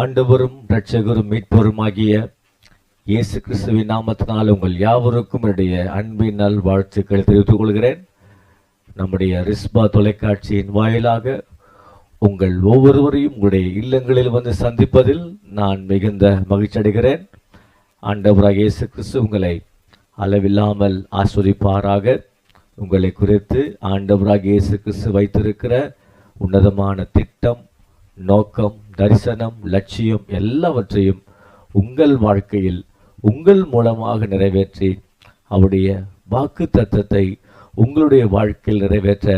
ஆண்டவரும் இரட்சகரும் மீட்பருமாகிய இயேசு கிறிஸ்துவின் நாமத்தினால் உங்கள் யாவருக்கும் என்னுடைய அன்பின் நல் வாழ்த்துக்கள் தெரிவித்துக் கொள்கிறேன். நம்முடைய ரிஸ்பா தொலைக்காட்சியின் வாயிலாக உங்கள் ஒவ்வொருவரையும் உங்களுடைய இல்லங்களில் வந்து சந்திப்பதில் நான் மிகுந்த மகிழ்ச்சி அடைகிறேன். ஆண்டவராக இயேசு கிறிஸ்து உங்களை அளவில்லாமல் ஆஸ்வதிப்பாராக. உங்களை குறித்து ஆண்டவராக இயேசு கிறிஸ்து வைத்திருக்கிற உன்னதமான திட்டம் நோக்கம் தரிசனம் லட்சியம் எல்லாவற்றையும் உங்கள் வாழ்க்கையில் உங்கள் மூலமாக நிறைவேற்றி அவருடைய வாக்கு தத்துவத்தை உங்களுடைய வாழ்க்கையில் நிறைவேற்ற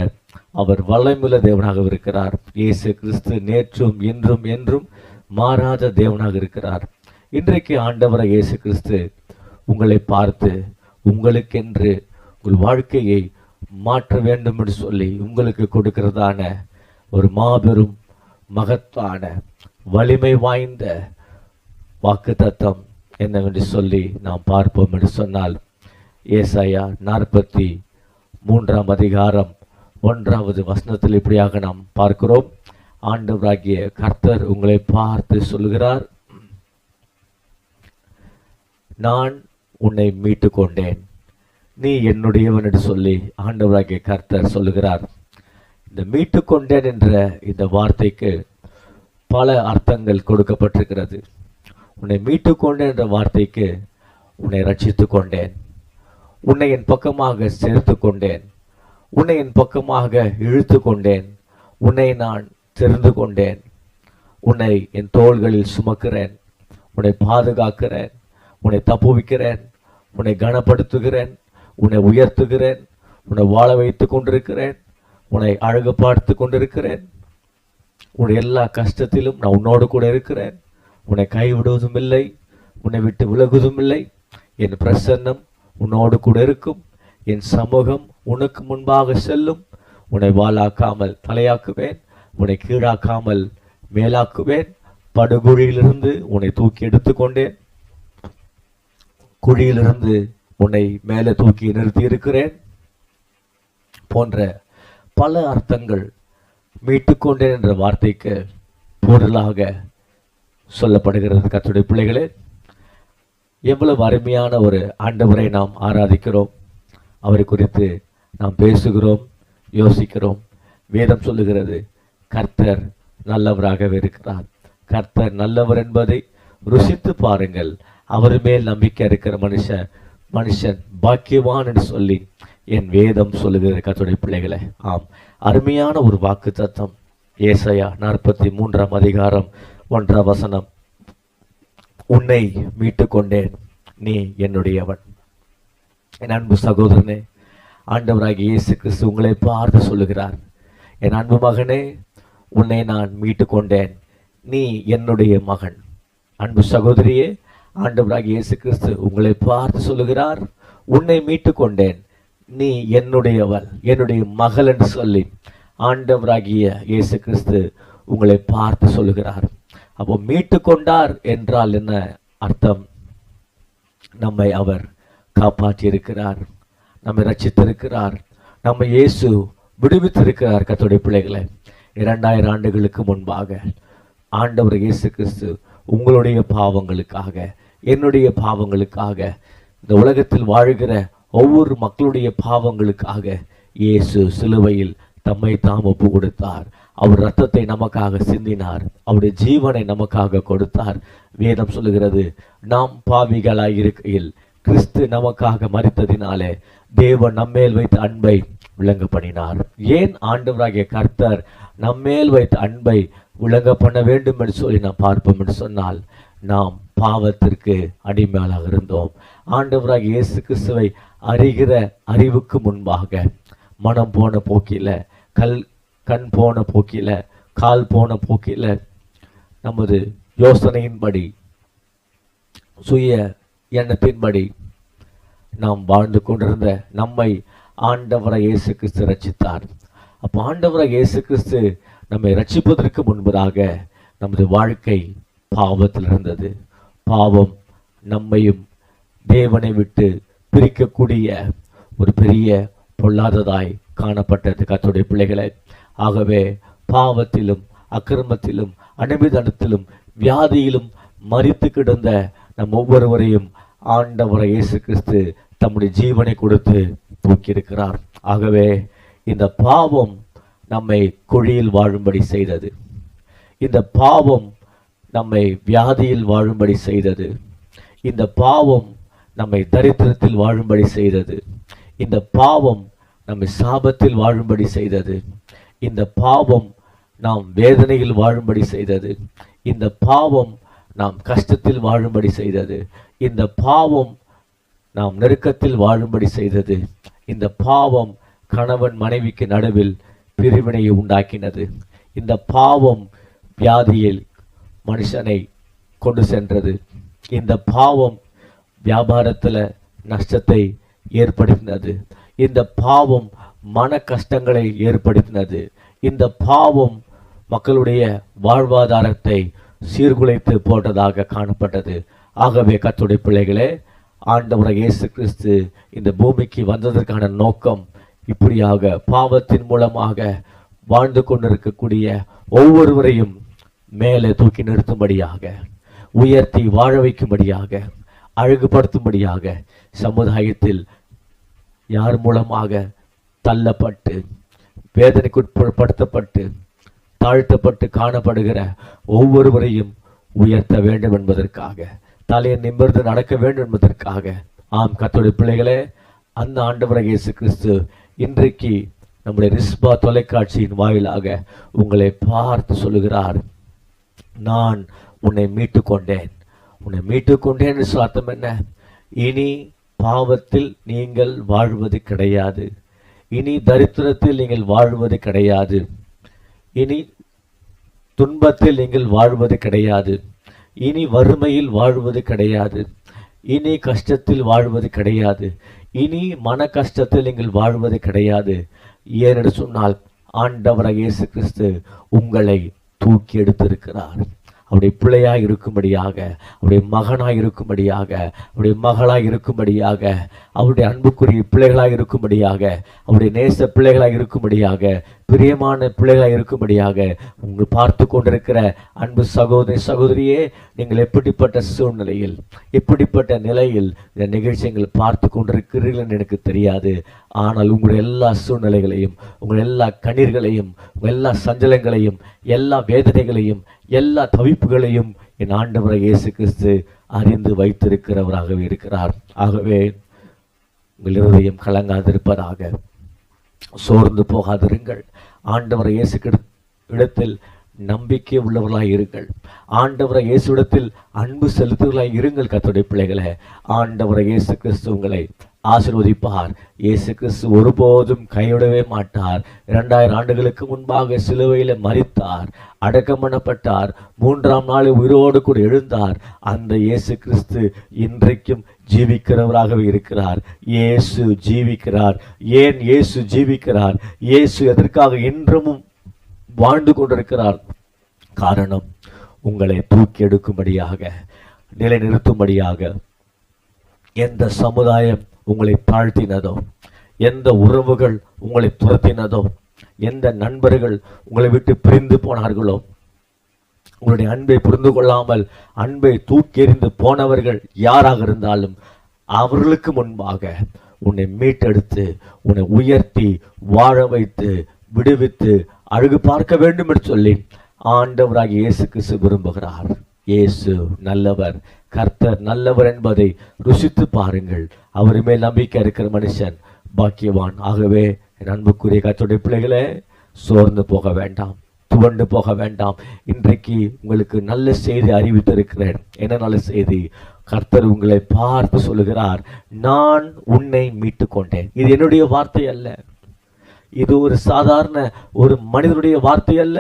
அவர் வல்லமுள்ள தேவனாக இருக்கிறார். இயேசு கிறிஸ்து நேற்றும் இன்றும் என்றும் மாறாத தேவனாக இருக்கிறார். இன்றைக்கு ஆண்டவர இயேசு கிறிஸ்து உங்களை பார்த்து உங்களுக்கென்று உங்கள் வாழ்க்கையை மாற்ற வேண்டும் என்று சொல்லி உங்களுக்கு கொடுக்கிறதான ஒரு மாபெரும் மகத்தான வலிமை வாய்ந்த வாக்கு தத்தம் என்னவென்று சொல்லி நாம் பார்ப்போம் என்று சொன்னால் ஏசாயா நாற்பத்தி மூன்றாம் அதிகாரம் ஒன்றாவது வசனத்தில் இப்படியாக நாம் பார்க்கிறோம். ஆண்டவராகிய கர்த்தர் உங்களை பார்த்து சொல்கிறார் நான் உன்னை மீட்டு கொண்டேன் நீ என்னுடையவன் என்று சொல்லி ஆண்டவராகிய கர்த்தர் சொல்லுகிறார். இந்த மீட்டு கொண்டேன் என்ற இந்த வார்த்தைக்கு பல அர்த்தங்கள் கொடுக்கப்பட்டிருக்கிறது. உன்னை மீட்டு கொண்டேன் என்ற வார்த்தைக்கு உன்னை ரட்சித்து கொண்டேன் உன்னை என் பக்கமாக சேர்த்து கொண்டேன் உன்னை என் பக்கமாக இழுத்து கொண்டேன் உன்னை நான் தெரிந்து கொண்டேன் உன்னை என் தோள்களில் சுமக்கிறேன். உன்னை பாதுகாக்கிறேன். உன்னை தப்புவிக்கிறேன். உன்னை கனப்படுத்துகிறேன். உன்னை உயர்த்துகிறேன். உன்னை வாழ வைத்து கொண்டிருக்கிறேன். உன்னை அழகு பார்த்து கொண்டிருக்கிறேன். உன்னுடைய எல்லா கஷ்டத்திலும் நான் உன்னோடு கூட இருக்கிறேன். உன்னை கைவிடுவதும் இல்லை உன்னை விட்டு விலகுவதும் இல்லை. என் பிரசன்னம் உன்னோடு கூட இருக்கும். என் சமூகம் உனக்கு முன்பாக செல்லும். உன்னை வாளாக்காமல் தலையாக்குவேன். உன்னை கீழாக்காமல் மேலாக்குவேன். படுகுழியிலிருந்து உன்னை தூக்கி எடுத்துக்கொண்டேன் குழியிலிருந்து உன்னை மேலே தூக்கி நிறுத்தி இருக்கிறேன். போன்ற பல அர்த்தங்கள் மீட்டுக்கொண்டேன் என்ற வார்த்தைக்கு பொருளாக சொல்லப்படுகிறது. கத்துடைய பிள்ளைகளே எவ்வளவு அருமையான ஒரு ஆண்டவரை நாம் ஆராதிக்கிறோம். அவரை குறித்து நாம் பேசுகிறோம் யோசிக்கிறோம். வேதம் சொல்லுகிறது கர்த்தர் நல்லவராகவே இருக்கிறார். கர்த்தர் நல்லவர் என்பதை ருசித்து பாருங்கள். அவர் மேல் நம்பிக்கை இருக்கிற மனுஷன் மனுஷன் பாக்கியவான் என்று சொல்லி என் வேதம் சொல்லுகிற கத்துடைய பிள்ளைகளே. ஆம். அருமையான ஒரு வாக்கு தத்தம் ஏசையா நாற்பத்தி மூன்றாம் அதிகாரம் ஒன்றாம் வசனம். உன்னை மீட்டு கொண்டேன் நீ என்னுடையவன். என் அன்பு சகோதரனே ஆண்டவராகிய இயேசு கிறிஸ்து உங்களை பார்த்து சொல்லுகிறார். என் அன்பு மகனே உன்னை நான் மீட்டு கொண்டேன் நீ என்னுடைய மகன். அன்பு சகோதரியே ஆண்டவராகிய இயேசு கிறிஸ்து உங்களை பார்த்து சொல்லுகிறார் உன்னை மீட்டு கொண்டேன் நீ என்னுடையவள் என்னுடைய மகள் என்று சொல்லி ஆண்டவராகிய இயேசு கிறிஸ்து உங்களை பார்த்து சொல்லுகிறார். அப்போ மீட்டு கொண்டார் என்றால் என்ன அர்த்தம்? நம்மை அவர் காப்பாற்றியிருக்கிறார் நம்மை ரச்சித்திருக்கிறார் நம்ம இயேசு விடுவித்திருக்கிறார் கத்தோடைய பிள்ளைகளை. இரண்டாயிரம் ஆண்டுகளுக்கு முன்பாக ஆண்டவர் இயேசு கிறிஸ்து உங்களுடைய பாவங்களுக்காக என்னுடைய பாவங்களுக்காக இந்த உலகத்தில் வாழ்கிற ஒவ்வொரு மக்களுடைய பாவங்களுக்காக இயேசு சிலுவையில் தம்மை தாம் ஒப்பு கொடுத்தார் அவர் ரத்தத்தை நமக்காக சிந்தினார். அவருடைய ஜீவனை நமக்காக கொடுத்தார். வேதம் சொல்லுகிறது நாம் பாவிகளாய் இருக்கையில் கிறிஸ்து நமக்காக மறித்ததினாலே தேவன் நம்மேல் வைத்த அன்பை விளங்க பண்ணினார் ஏன் ஆண்டவராகிய கர்த்தர் நம்மேல் வைத்த அன்பை விளங்க பண்ண வேண்டும் என்று சொல்லி நாம் பார்ப்போம் என்று சொன்னால் நாம் பாவத்திற்கு அடிமையாளாக இருந்தோம். ஆண்டவராக இயேசு கிறிஸ்துவை அறிகிற அறிவுக்கு முன்பாக. மனம் போன போக்கில் கல் கண் போன போக்கில் கால் போன போக்கில் நமது யோசனையின்படி சுய எண்ணத்தின்படி நாம் வாழ்ந்து கொண்டிருந்த நம்மை ஆண்டவரை இயேசு கிறிஸ்து ரச்சித்தார் அப்போ ஆண்டவரை இயேசு கிறிஸ்து நம்மை ரட்சிப்பதற்கு முன்பதாக நமது வாழ்க்கை பாவத்தில் இருந்தது பாவம் நம்மையும் தேவனை விட்டு பிரிக்கக்கூடிய ஒரு பெரிய பொல்லாததாய் காணப்பட்டது கத்துடைய பிள்ளைகளை. ஆகவே பாவத்திலும் அக்கிரமத்திலும் அனுமிதனத்திலும் வியாதியிலும் மறித்து கிடந்த நம் ஒவ்வொருவரையும் ஆண்டவரை இயேசு கிறிஸ்து தம்முடைய ஜீவனை கொடுத்து தூக்கியிருக்கிறார். ஆகவே இந்த பாவம் நம்மை குழியில் வாழும்படி செய்தது. இந்த பாவம் நம்மை வியாதியில் வாழும்படி செய்தது. இந்த பாவம் நம்மை தரித்திரத்தில் வாழும்படி செய்தது. இந்த பாவம் நம்மை சாபத்தில் வாழும்படி செய்தது. இந்த பாவம் நாம் வேதனையில் வாழும்படி செய்தது. இந்த பாவம் நாம் கஷ்டத்தில் வாழும்படி செய்தது. இந்த பாவம் நாம் நெருக்கத்தில் வாழும்படி செய்தது. இந்த பாவம் கணவன் மனைவிக்கு நடுவில் பிரிவினையை உண்டாக்கினது. இந்த பாவம் வியாதியில் மனுஷனை கொண்டு சென்றது. இந்த பாவம் வியாபாரத்தில் நஷ்டத்தை ஏற்படுத்தினது. இந்த பாவம் மன கஷ்டங்களை ஏற்படுத்தினது. இந்த பாவம் மக்களுடைய வாழ்வாதாரத்தை சீர்குலைத்து போட்டதாக காணப்பட்டது. ஆகவே கத்துடைய பிள்ளைகளே ஆண்டவர இயேசு கிறிஸ்து இந்த பூமிக்கு வந்ததற்கான நோக்கம் இப்படியாக பாவத்தின் மூலமாக வாழ்ந்து கொண்டிருக்கக்கூடிய ஒவ்வொருவரையும் மேலே தூக்கி நிறுத்தும்படியாக உயர்த்தி வாழ வைக்கும்படியாக அழகுபடுத்தும்படியாக சமுதாயத்தில் யார் மூலமாக தள்ளப்பட்டு வேதனைக்குட்படுத்தப்பட்டு தாழ்த்தப்பட்டு காணப்படுகிற ஒவ்வொருவரையும் உயர்த்த வேண்டும் என்பதற்காக தலையை நிமிர்ந்து நடக்க வேண்டும் என்பதற்காக. ஆம் கத்தோடைய பிள்ளைகளே அந்த ஆண்டவர இயேசு கிறிஸ்து இன்றைக்கு நம்முடைய ரிஸ்பா தொலைக்காட்சியின் வாயிலாக உங்களை பார்த்து சொல்லுகிறார். நான் உன்னை மீட்டு கொண்டேன் உன்னை மீட்டு கொண்டேன் என்று அர்த்தம் என்ன? இனி பாவத்தில் நீங்கள் வாழ்வது கிடையாது. இனி தரித்திரத்தில் நீங்கள் வாழ்வது கிடையாது. இனி துன்பத்தில் நீங்கள் வாழ்வது கிடையாது. இனி வறுமையில் வாழ்வது கிடையாது. இனி கஷ்டத்தில் வாழ்வது கிடையாது. இனி மன கஷ்டத்தில் நீங்கள் வாழ்வது கிடையாது. ஏனென்று சொன்னால் ஆண்டவராக இயேசு கிறிஸ்து உங்களை தூக்கி எடுத்திருக்கிறார். அவருடைய பிள்ளையாக இருக்கும்படியாக அவருடைய மகனாக இருக்கும்படியாக அவருடைய மகளாக இருக்கும்படியாக அவருடைய அன்புக்குரிய பிள்ளைகளாக இருக்கும்படியாக அவருடைய நேச பிள்ளைகளாக இருக்கும்படியாக பிரியமான பிள்ளைகளாக இருக்கும்படியாக உங்கள் பார்த்து கொண்டிருக்கிற அன்பு சகோதரி சகோதரியே நீங்கள் எப்படிப்பட்ட சூழ்நிலையில் எப்படிப்பட்ட நிலையில் இந்த நிகழ்ச்சிகள் பார்த்து கொண்டிருக்கிறீர்கள் என்று எனக்கு தெரியாது. ஆனால் உங்களுடைய எல்லா சூழ்நிலைகளையும் உங்கள் எல்லா கண்ணீர்களையும் உங்கள் எல்லா சஞ்சலங்களையும் எல்லா வேதனைகளையும் எல்லா தவிப்புகளையும் என் ஆண்டவராக இயேசு கிறிஸ்து அறிந்து வைத்திருக்கிறவராகவே இருக்கிறார். ஆகவே உங்கள் இருதயம் கலங்காதிருப்பதாக சோர்ந்து போகாதிருங்கள். ஆண்டவரை இயேசு இடத்தில் நம்பிக்கை உள்ளவர்களாக இருங்கள். ஆண்டவரை இயேசுவிடத்தில் அன்பு செலுத்துவர்களாய் இருங்கள் கர்த்தருடைய பிள்ளைகளை. ஆண்டவரை இயேசு கிறிஸ்து உங்களை ஆசிர்வதிப்பார். இயேசு கிறிஸ்து ஒருபோதும் கைவிடவே மாட்டார். இரண்டாயிரம் ஆண்டுகளுக்கு முன்பாக சிலுவையில மறித்தார் அடக்கம் பண்ணப்பட்டார். மூன்றாம் நாள் உயிரோடு கூட எழுந்தார். அந்த இயேசு கிறிஸ்து இன்றைக்கும் ஜீவிக்கிறவராகவே இருக்கிறார். இயேசு ஜீவிக்கிறார். ஏன் இயேசு ஜீவிக்கிறார்? இயேசு எதற்காக இன்றமும் வாழ்ந்து கொண்டிருக்கிறார்? காரணம் உங்களை தூக்கி எடுக்கும்படியாக நிலைநிறுத்தும்படியாக எந்த சமுதாயம் உங்களை தாழ்த்தினதோ எந்த உறவுகள் உங்களை துரத்தினதோ எந்த நண்பர்கள் உங்களை விட்டு பிரிந்து போனார்களோ உங்களுடைய அன்பை புரிந்து கொள்ளாமல் அன்பை தூக்கி எறிந்து போனவர்கள் யாராக இருந்தாலும் அவர்களுக்கு முன்பாக உன்னை மீட்டெடுத்து உன்னை உயர்த்தி வாழ வைத்து விடுவித்து அழகு பார்க்க வேண்டும் என்று சொல்லி ஆண்டவராக இயேசு கிறிஸ்து விரும்புகிறார். இயேசு நல்லவர். கர்த்தர் நல்லவர் என்பதை ருசித்து பாருங்கள். அவர் மேல் நம்பிக்கை இருக்கிற மனுஷன் பாக்கியவான். ஆகவே என் அன்புக்குரிய கத்துடைய பிள்ளைகளே சோர்ந்து போக வேண்டாம் துவண்டு போக வேண்டாம். இன்றைக்கு உங்களுக்கு நல்ல செய்தி அறிவித்திருக்கிறேன். என்ன நல்ல செய்தி? கர்த்தர் உங்களை பார்த்து சொல்லுகிறார் நான் உன்னை மீட்டு கொண்டேன் இது என்னுடைய வார்த்தை அல்ல. இது ஒரு சாதாரண ஒரு மனிதனுடைய வார்த்தை அல்ல.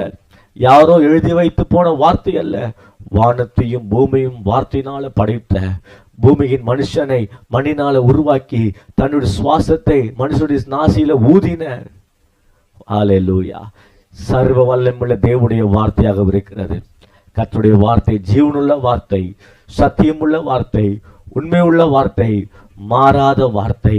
யாரோ எழுதி வைத்து போன வார்த்தை அல்ல. வானத்தையும் பூமியும் வார்த்தையினால படைத்த பூமியின் மனுஷனை மண்ணினால உருவாக்கி தன்னுடைய சுவாசத்தை மனுஷனுடைய நாசியில ஊதின. ஹalleluya. சர்வ வல்லமுள்ள தேவனுடைய வார்த்தையாக இருக்கிறது. கத்துடைய வார்த்தை ஜீவனுள்ள வார்த்தை சத்தியமுள்ள வார்த்தை உண்மையுள்ள வார்த்தை மாறாத வார்த்தை.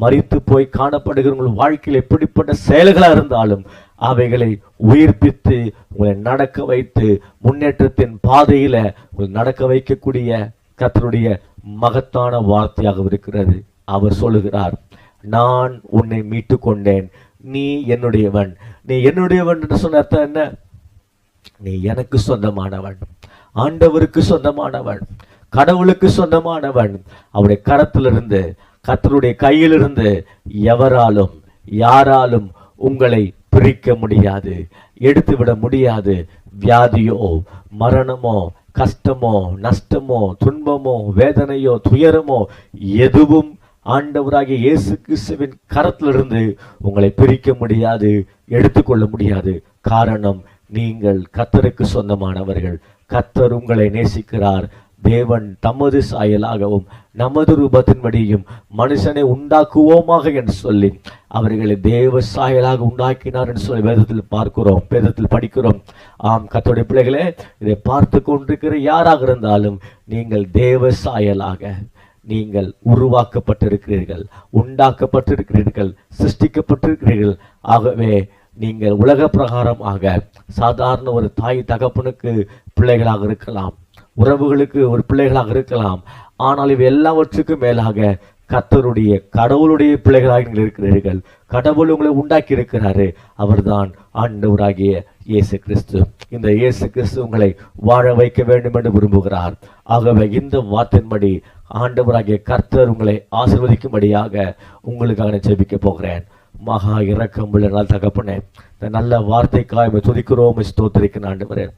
மறித்து போய் காணப்படுகிறவங்க வாழ்க்கையில் எப்படிப்பட்ட செயல்களா இருந்தாலும் அவைகளை உயிர்ப்பித்து உங்களை நடக்க வைத்து முன்னேற்றத்தின் பாதையில உங்களை நடக்க வைக்கக்கூடிய கத்தருடைய மகத்தான வார்த்தையாக இருக்கிறது. அவர் சொல்லுகிறார் நான் உன்னை மீட்டு கொண்டேன் நீ என்னுடையவன். நீ என்னுடையவன் என்று சொன்ன அர்த்தம் என்ன? நீ எனக்கு சொந்தமானவன். ஆண்டவருக்கு சொந்தமானவன். கடவுளுக்கு சொந்தமானவன். அவருடைய கரத்திலிருந்து கத்தருடைய கையிலிருந்து எவராலும் யாராலும் உங்களை பிரிக்க முடியாது எடுத்துவிட முடியாது. வியாதியோ மரணமோ கஷ்டமோ நஷ்டமோ துன்பமோ வேதனையோ துயரமோ எதுவும் ஆண்டவராகிய இயேசு கிறிஸ்துவின் கரத்திலிருந்து உங்களை பிரிக்க முடியாது எடுத்துக்கொள்ள முடியாது. காரணம் நீங்கள் கத்தருக்கு சொந்தமானவர்கள். கத்தர் உங்களை நேசிக்கிறார். தேவன் தமது சாயலாகவும் நமது ரூபத்தின்படியும் மனுஷனை உண்டாக்குவோமாக என்று சொல்லி அவர்களை தேவ சாயலாக உண்டாக்கினார் என்று சொல்லி வேதத்தில் பார்க்கிறோம் வேதத்தில் படிக்கிறோம். ஆம் கத்தோடைய பிள்ளைகளே இதை பார்த்து கொண்டிருக்கிற யாராக இருந்தாலும் நீங்கள் தேவ சாயலாக நீங்கள் உருவாக்கப்பட்டிருக்கிறீர்கள் உண்டாக்கப்பட்டிருக்கிறீர்கள் சிருஷ்டிக்கப்பட்டிருக்கிறீர்கள். ஆகவே நீங்கள் உலக பிரகாரமாக சாதாரண ஒரு தாய் தகப்பனுக்கு பிள்ளைகளாக இருக்கலாம். உறவுகளுக்கு ஒரு பிள்ளைகளாக இருக்கலாம். ஆனால் இவை எல்லாவற்றுக்கும் மேலாக கர்த்தருடைய கடவுளுடைய பிள்ளைகளாக நீங்கள் இருக்கிறீர்கள். கடவுள் உங்களை உண்டாக்கி இருக்கிறாரு. அவர்தான் ஆண்டவராகிய இயேசு கிறிஸ்து. இந்த இயேசு கிறிஸ்து உங்களை வாழ வைக்க வேண்டும் என்று விரும்புகிறார். ஆகவே இந்த வார்த்தையின்படி ஆண்டவராகிய கர்த்தர் உங்களை ஆசிர்வதிக்கும்படியாக உங்களுக்காக நான் ஜெபிக்க போகிறேன். மகா இரக்கம் உள்ள நாள் தகப்பனே. இந்த நல்ல வார்த்தைக்காக துதிக்கிறோம் ஸ்தோத்திரிக்க வரேன்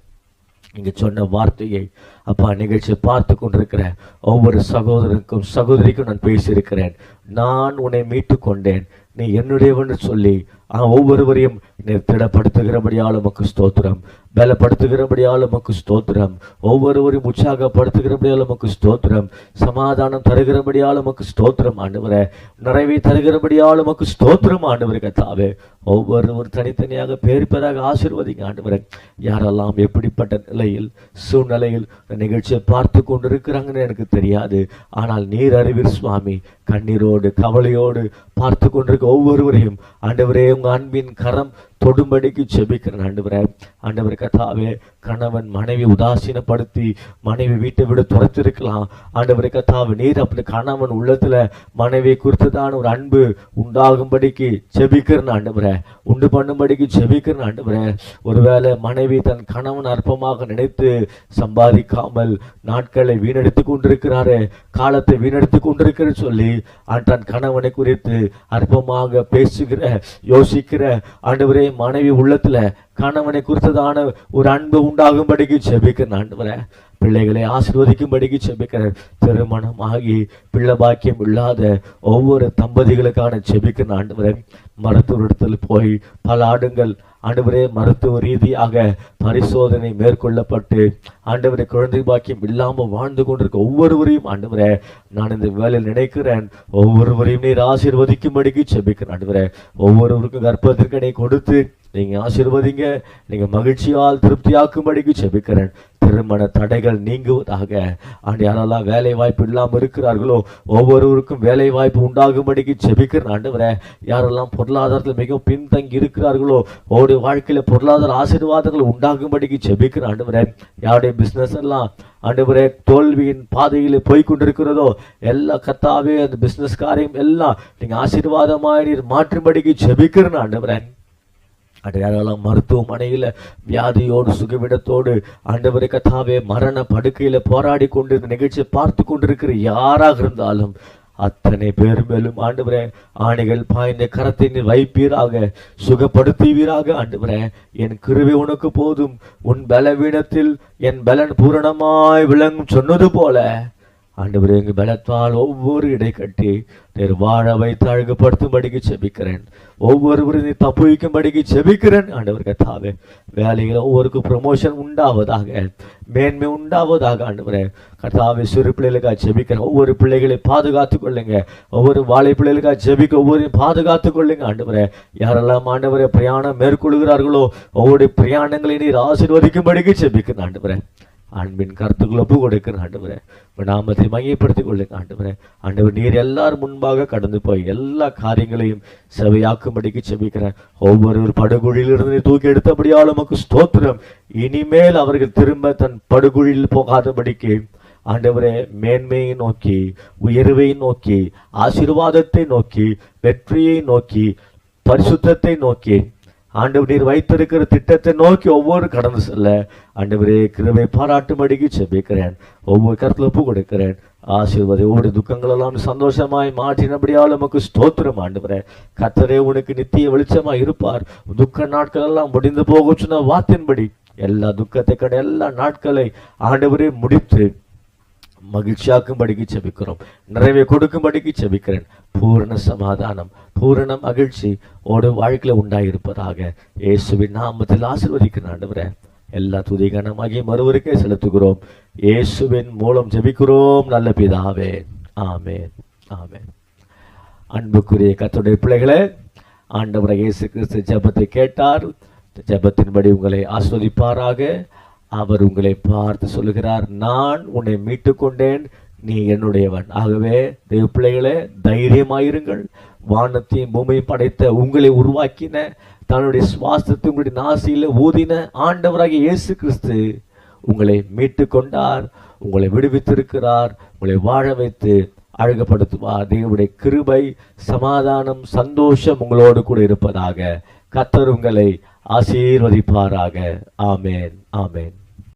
நீங்கள் சொன்ன வார்த்தையை அப்பா நிகழ்ச்சியை பார்த்து கொண்டிருக்கிற ஒவ்வொரு சகோதரருக்கும் சகோதரிக்கும் நான் பேசியிருக்கிறேன். நான் உன்னை மீட்டு கொண்டேன். நீ என்னுடையவன் சொல்லி ஒவ்வொருவரையும் நீர் திடப்படுத்துகிறபடியால் உமக்கு ஸ்தோத்திரம். பலப்படுத்துகிறபடியால் உமக்கு ஸ்தோத்திரம். ஒவ்வொருவரையும் உற்சாகப்படுத்துகிறபடியால் உமக்கு ஸ்தோத்திரம். சமாதானம் தருகிறபடியால் உமக்கு ஸ்தோத்திரம் ஆண்டவரே. நிறைவை தருகிறபடியால் உமக்கு ஸ்தோத்திரம் ஆண்டவரே கத்தாவே. ஒவ்வொருவர் தனித்தனியாக பேர் ஆசிர்வதிங்க ஆண்டு யாரெல்லாம் எப்படிப்பட்ட நிலையில் சூழ்நிலையில் நிகழ்ச்சியை பார்த்து கொண்டிருக்கிறாங்கன்னு எனக்கு தெரியாது. ஆனால் நீர் அறிவிர் சுவாமி கண்ணீரோடு கவலையோடு பார்த்து கொண்டிருக்க ஒவ்வொருவரையும். ஆண்டவரே உங்கள் அன்பின் கரம் தொடும்படிக்கு செபிக்கிறேன் ஆண்டவரே. ஆண்டவர் கத்தாவே கணவன் மனைவி உதாசீனப்படுத்தி மனைவி வீட்டை விட துரத்திருக்கலாம். ஆண்டவர் கத்தாவே நீர் அப்படி கணவன் உள்ளத்துல மனைவி குறித்ததான ஒரு அன்பு உண்டாகும்படிக்கு செபிக்கிறேன் ஆண்டவரே. உண்டு பண்ணும்படிக்கு செபிக்கிறேன் ஆண்டவரே. ஒருவேளை மனைவி தன் கணவன் அற்பமாக நினைத்து சம்பாதிக்காமல் நாட்களை வீணடித்து கொண்டிருக்கிறாரே காலத்தை வீணடித்து கொண்டிருக்கிறேன்னு சொல்லி தன் கணவனை குறித்து அற்பமாக பேசுகிற யோசிக்கிற ஆண்டவரே மனைவி உள்ளத்துல கணவனை குறித்ததான ஒரு அன்பு உண்டாகும்படிக்கு செபிக்கிறேன் ஆண்டவரே. பிள்ளைகளை ஆசிர்வதிக்கும்படிக்கு செபிக்கிறேன் திருமணம் ஆகி பிள்ளை பாக்கியம் இல்லாத ஒவ்வொரு தம்பதிகளுக்கான செபிக்கிற ஆண்டவரே மருத்துவரிடத்தில் போய் பல ஆண்டுகள் ஆண்டவரே மருத்துவ ரீதியாக பரிசோதனை மேற்கொள்ளப்பட்டு ஆண்டவரை குழந்தை பாக்கியம் இல்லாமல் வாழ்ந்து கொண்டிருக்க ஒவ்வொருவரையும் ஆண்டவரே நான் இந்த வேலையில் நினைக்கிறேன் ஒவ்வொருவரையும் நீர் ஆசீர்வதிக்கும்படிக்கு செபிக்கிறேன் ஆண்டவரே ஒவ்வொருவருக்கும் கர்ப்பத்திற்கனை கொடுத்து நீங்க ஆசிர்வதிங்க நீங்க மகிழ்ச்சியால் திருப்தியாக்கும்படிக்கு செபிக்கிறேன் திருமண தடைகள் நீங்குவதாக ஆண்டு யாரெல்லாம் வேலை வாய்ப்பு இல்லாமல் இருக்கிறார்களோ ஒவ்வொருவருக்கும் வேலை வாய்ப்பு உண்டாகும்படிக்கு செபிக்கிற ஆண்டவரே யாரெல்லாம் பொருளாதாரத்தில் மிகவும் பின்தங்கி இருக்கிறார்களோ அவருடைய வாழ்க்கையில பொருளாதார ஆசீர்வாதங்கள் உண்டாகும்படிக்கு செபிக்கிறேன் ஆண்டவரே யாருடைய பிஸ்னஸ் எல்லாம் ஆண்டவரே தோல்வியின் பாதையில் போய் கொண்டிருக்கிறதோ எல்லா கத்தாவே அந்த பிஸ்னஸ் காரியம் எல்லாம் நீங்க ஆசீர்வாதமாக நீர் மாற்றும்படிக்கு செபிக்கிறேன் ஆண்டவரே. அடையாளம் மருத்துவமனையில் வியாதியோடு சுகவிடத்தோடு ஆண்டவரை கத்தாவே மரண படுக்கையில் போராடி கொண்டு இந்த நிகழ்ச்சியை பார்த்து கொண்டிருக்கிற யாராக இருந்தாலும் அத்தனை பேர் மேலும் ஆண்டவரே ஆணைகள் பாய்ந்த கரத்தை வைப்பீராக சுகப்படுத்துவீராக ஆண்டவரே என் கிருவி உனக்கு போதும். உன் பலவீனத்தில் என் பலன் பூரணமாய் விளங்கும் சொன்னது போல ஆண்டவரே எங்கள் பலத்தால் ஒவ்வொரு இடை கட்டி நீர் வாழ வைத்து அழகுபடுத்தும்படிக்கு செபிக்கிறேன். ஒவ்வொருவரும் நீ தப்பு வைக்கும்படிக்கு செபிக்கிறேன். ஆண்டவர் கத்தாவே வேலையில் ஒவ்வொருக்கு ப்ரமோஷன் உண்டாவதாக மேன்மை உண்டாவதாக ஆண்டவரே கர்த்தாவே சிறு பிள்ளைகளுக்காக செபிக்கிறேன் ஒவ்வொரு பிள்ளைகளை பாதுகாத்து கொள்ளுங்க. ஒவ்வொரு வாழை பிள்ளைகளுக்காக செபிக்க ஒவ்வொரு பாதுகாத்து கொள்ளுங்க ஆண்டவரே. யாரெல்லாம் ஆண்டவரை பிரயாணம் மேற்கொள்கிறார்களோ ஒவ்வொரு பிரயாணங்களை நீர் ஆசீர்வதிக்கும்படிக்கு செபிக்கிறேன் ஆண்டவரே. அன்பின் கருத்துக்குள்ள ஒப்பு கொடுக்கிற ஆண்டவரே உங்க நாமத்தை மையப்படுத்திக் கொள்ளுங்க ஆண்டவரே. ஆண்டவர் நீர் எல்லாரும் முன்பாக கடந்து போய் எல்லா காரியங்களையும் செவையாக்கும்படிக்கு செபிக்கிறேன் ஒவ்வொரு படுகுழியிலிருந்து தூக்கி எடுத்தபடியால் நமக்கு ஸ்தோத்திரம். இனிமேல் அவர்கள் திரும்ப தன் படுகுழியில் போகாதபடிக்கு ஆண்டவரே மேன்மையை நோக்கி உயர்வை நோக்கி ஆசீர்வாதத்தை நோக்கி வெற்றியை நோக்கி பரிசுத்தத்தை நோக்கி ஆண்டவர் நீர் வைத்திருக்கிற திட்டத்தை நோக்கி ஒவ்வொரு கடந்து செல்ல ஆண்டவரே கிருபை பாராட்டும்படிக்கு செபிக்கிறேன். ஒவ்வொரு கருத்தில் ஒப்பு கொடுக்கிறேன். ஆசீர்வாதம் ஒவ்வொரு துக்கங்களெல்லாம் சந்தோஷமாய் மாற்றினபடியால் நமக்கு ஸ்தோத்திரம் ஆண்டவரே. கத்தரே உனக்கு நித்திய வெளிச்சமாக இருப்பார். துக்க நாட்கள் எல்லாம் முடிந்து போக சொன்ன வாத்தின்படி எல்லா துக்கத்தை கண்ட எல்லா நாட்களை ஆண்டவரே முடித்து மகிழ்ச்சியாக்கும்படிக்கு செபிக்கிறோம். நிறைவை கொடுக்கும்படிக்கு செபிக்கிறேன். பூரண சமாதானம் பூரண மகிழ்ச்சி ஓட வாழ்க்கையில உண்டாயிருப்பதாக இயேசுவின் நாமத்தில் ஆசீர்வதிக்கிறேன் ஆண்டவரே. எல்லா துதிகனமாகி மறுவருக்கே செலுத்துகிறோம். இயேசுவின் மூலம் ஜெபிக்கிறோம். நல்ல பிதாவே. ஆமேன். ஆமேன். அன்புக்குரிய கத்துடைய பிள்ளைகளே ஆண்டவரை இயேசு கிறிஸ்து ஜெபத்தை கேட்டார். ஜெபத்தின்படி உங்களை ஆஸ்வதிப்பாராக அவர் உங்களை பார்த்து சொல்லுகிறார் நான் உன்னை மீட்டு கொண்டேன் நீ என்னுடையவன். ஆகவே தெய்வ பிள்ளைகளே தைரியமாயிருங்கள். வானத்தையும் பூமியை படைத்த உங்களை உருவாக்கின தன்னுடைய சுவாசத்தை உங்களுடைய நாசியில் ஊதின ஆண்டவராகிய இயேசு கிறிஸ்து உங்களை மீட்டு கொண்டார் உங்களை விடுவித்திருக்கிறார் உங்களை வாழ வைத்து அழகுப்படுத்துவார் தேவனுடைய கிருபை சமாதானம் சந்தோஷம் உங்களோடு கூட இருப்பதாக கத்தர் உங்களை ஆசீர்வதிப்பாராக. ஆமேன் ஆமேன்.